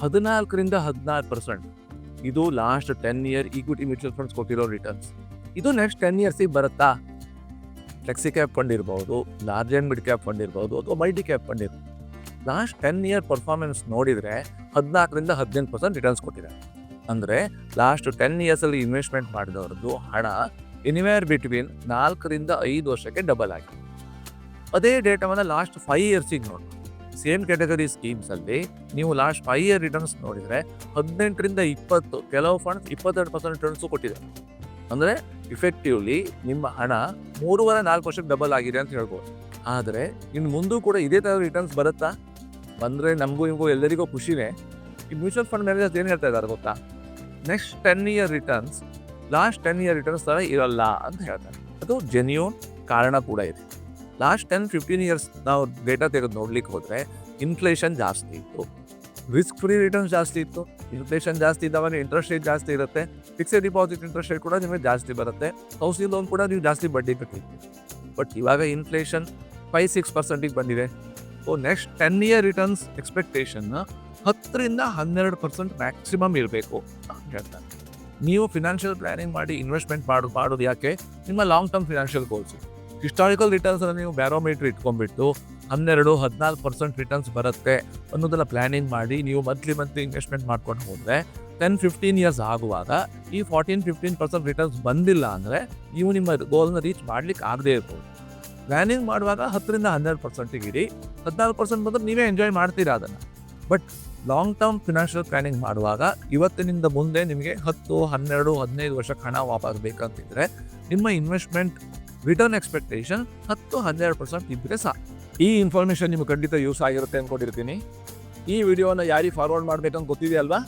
ಹದಿನಾಲ್ಕರಿಂದ ಹದಿನಾರು ಪರ್ಸೆಂಟ್ ಇದು last ten year equity mutual funds ಕೊಟ್ಟಿರೋ ರಿಟರ್ನ್ಸ್ ಇದು ನೆಕ್ಸ್ಟ್ ಟೆನ್ ಇಯರ್ಸಿಗೆ ಬರುತ್ತಾ? ಫ್ಲೆಕ್ಸಿ ಕ್ಯಾಪ್ ಫಂಡ್ ಇರ್ಬೋದು large and mid cap fund ಇರ್ಬೋದು, ಅಥವಾ ಮಲ್ಟಿ ಕ್ಯಾಪ್ ಫಂಡ್ ಇರ್ಬೋದು. ಲಾಸ್ಟ್ ಟೆನ್ ಇಯರ್ ಪರ್ಫಾರ್ಮೆನ್ಸ್ ನೋಡಿದರೆ ಹದಿನಾಲ್ಕರಿಂದ ಹದಿನೆಂಟು ಪರ್ಸೆಂಟ್ ರಿಟರ್ನ್ಸ್ ಕೊಟ್ಟಿದೆ. ಅಂದರೆ ಲಾಸ್ಟ್ ಟೆನ್ ಇಯರ್ಸಲ್ಲಿ ಇನ್ವೆಸ್ಟ್ಮೆಂಟ್ ಮಾಡಿದವ್ರದ್ದು ಹಣ ಎನಿವೇರ್ ಬಿಟ್ವೀನ್ ನಾಲ್ಕರಿಂದ ಐದು ವರ್ಷಕ್ಕೆ ಡಬಲ್ ಆಗಿದೆ. ಅದೇ ಡೇಟಾವನ್ನು ಲಾಸ್ಟ್ ಫೈವ್ ಇಯರ್ಸಿಗೆ ನೋಡಿ. ಸೇಮ್ ಕ್ಯಾಟಗರಿ ಸ್ಕೀಮ್ಸಲ್ಲಿ ನೀವು ಲಾಸ್ಟ್ ಫೈವ್ ಇಯರ್ ರಿಟರ್ನ್ಸ್ ನೋಡಿದರೆ ಹದಿನೆಂಟರಿಂದ ಇಪ್ಪತ್ತು ಕೆಲವು ಫಂಡ್ಸ್ ಇಪ್ಪತ್ತೆರಡು ಪರ್ಸೆಂಟ್ ರಿಟರ್ನ್ಸ್ ಕೊಟ್ಟಿದೆ. ಅಂದರೆ ಇಫೆಕ್ಟಿವ್ಲಿ ನಿಮ್ಮ ಹಣ ಮೂರುವರೆ ನಾಲ್ಕು ವರ್ಷಕ್ಕೆ ಡಬಲ್ ಆಗಿದೆ ಅಂತ ಹೇಳ್ಬೋದು. ಆದರೆ ಇನ್ನು ಮುಂದೂ ಕೂಡ ಇದೇ ಥರ ರಿಟರ್ನ್ಸ್ ಬರುತ್ತಾ? ಬಂದರೆ ನಮಗೂ ನಿಮಗೂ ಎಲ್ಲರಿಗೂ ಖುಷಿನೇ. ಈ ಮ್ಯೂಚುವಲ್ ಫಂಡ್ ಮ್ಯಾನೇಜರ್ಸ್ ಏನು ಹೇಳ್ತಾ ಇದ್ದಾರೆ ಗೊತ್ತಾ? Next ten year returns last ten year returns ಥರ ಇರಲ್ಲ ಅಂತ ಹೇಳ್ತಾರೆ. ಅದು ಜೆನ್ಯೂನ್ ಕಾರಣ ಕೂಡ ಇದೆ. ಲಾಸ್ಟ್ ಟೆನ್ ಫಿಫ್ಟೀನ್ ಇಯರ್ಸ್ ನಾವು ಡೇಟಾ ತೆಗೆದು ನೋಡ್ಲಿಕ್ಕೆ ಹೋದರೆ ಇನ್ಫ್ಲೇಷನ್ ಜಾಸ್ತಿ ಇತ್ತು. ರಿಸ್ಕ್ ಫ್ರೀ ರಿಟರ್ನ್ಸ್ ಜಾಸ್ತಿ ಇತ್ತು. ಇನ್ಫ್ಲೇಷನ್ ಜಾಸ್ತಿ ಇದ್ದಾವಾಗ ಇಂಟ್ರೆಸ್ಟ್ ರೇಟ್ ಜಾಸ್ತಿ ಇರುತ್ತೆ. ಫಿಕ್ಸೆಡ್ ಡಿಪಾಸಿಟ್ ಇಂಟ್ರೆಸ್ಟ್ ರೇಟ್ ಕೂಡ ನಿಮಗೆ ಜಾಸ್ತಿ ಬರುತ್ತೆ. ಹೌಸಿಂಗ್ ಲೋನ್ ಕೂಡ ನೀವು ಜಾಸ್ತಿ ಬಡ್ಡಿ ಕಟ್ಟಿರ್ತೀವಿ ಬಟ್ ಇವಾಗ ಇನ್ಫ್ಲೇಷನ್ ಫೈವ್ ಸಿಕ್ಸ್ ಪರ್ಸೆಂಟಿಗೆ ಬಂದಿದೆ. So next ten year returns expectation ಹತ್ತರಿಂದ ಹನ್ನೆರಡು ಪರ್ಸೆಂಟ್ ಮ್ಯಾಕ್ಸಿಮಮ್ ಇರಬೇಕು ಅಂತ ಹೇಳ್ತಾರೆ. ನೀವು ಫಿನಾನ್ಷಿಯಲ್ ಪ್ಲಾನಿಂಗ್ ಮಾಡಿ ಇನ್ವೆಸ್ಟ್ಮೆಂಟ್ ಮಾಡು, ಮಾಡೋದು ಯಾಕೆ? ನಿಮ್ಮ long term financial goals historical returns ನೀವು ಬ್ಯಾರೋಮೀಟ್ರ್ ಇಟ್ಕೊಂಡ್ಬಿಟ್ಟು ಹನ್ನೆರಡು, ಹದಿನಾಲ್ಕು ಪರ್ಸೆಂಟ್ ರಿಟರ್ನ್ಸ್ ಬರುತ್ತೆ ಅನ್ನೋದೆಲ್ಲ ಪ್ಲಾನಿಂಗ್ ಮಾಡಿ ನೀವು ಮಂತ್ಲಿ ಮಂತ್ಲಿ ಇನ್ವೆಸ್ಟ್ಮೆಂಟ್ ಮಾಡ್ಕೊಂಡು ಹೋದರೆ ಟೆನ್ ಫಿಫ್ಟೀನ್ ಇಯರ್ಸ್ ಆಗುವಾಗ ಈ ಫಾರ್ಟೀನ್ ಫಿಫ್ಟೀನ್ ಪರ್ಸೆಂಟ್ ರಿಟರ್ನ್ಸ್ ಬಂದಿಲ್ಲ ಅಂದರೆ ನೀವು ನಿಮ್ಮ ಗೋಲ್ನ ರೀಚ್ ಮಾಡ್ಲಿಕ್ಕೆ ಆಗದೇ ಇರ್ಬೋದು. ಪ್ಲಾನಿಂಗ್ ಮಾಡುವಾಗ ಹತ್ತರಿಂದ ಹನ್ನೆರಡು ಪರ್ಸೆಂಟಿಗೆ ಇಡಿ ಹದಿನಾಲ್ಕು ಪರ್ಸೆಂಟ್ ಬಂದರೆ ನೀವೇ ಎಂಜಾಯ್ ಮಾಡ್ತೀರಾ ಅದನ್ನು. But long term financial planning ಮಾಡುವಾಗ ಇವತ್ತಿನಿಂದ ಮುಂದೆ ನಿಮಗೆ ಹತ್ತು, ಹನ್ನೆರಡು, ಹದಿನೈದು ವರ್ಷಕ್ಕೆ ಹಣ ವಾಪಸ್ ಬೇಕಂತಿದ್ರೆ ನಿಮ್ಮ ಇನ್ವೆಸ್ಟ್ಮೆಂಟ್ ರಿಟರ್ನ್ ಎಕ್ಸ್ಪೆಕ್ಟೇಷನ್ ಹತ್ತು ಹನ್ನೆರಡು ಪರ್ಸೆಂಟ್ ಇದ್ದರೆ ಸಾಕು. ಈ ಇನ್ಫಾರ್ಮೇಷನ್ ನಿಮ್ಗೆ ಖಂಡಿತ ಯೂಸ್ ಆಗಿರುತ್ತೆ ಅಂದ್ಕೊಂಡಿರ್ತೀನಿ ಈ ವಿಡಿಯೋನ ಯಾರಿಗೆ ಫಾರ್ವರ್ಡ್ ಮಾಡಬೇಕಂತ ಗೊತ್ತಿದೆಯಲ್ವಾ?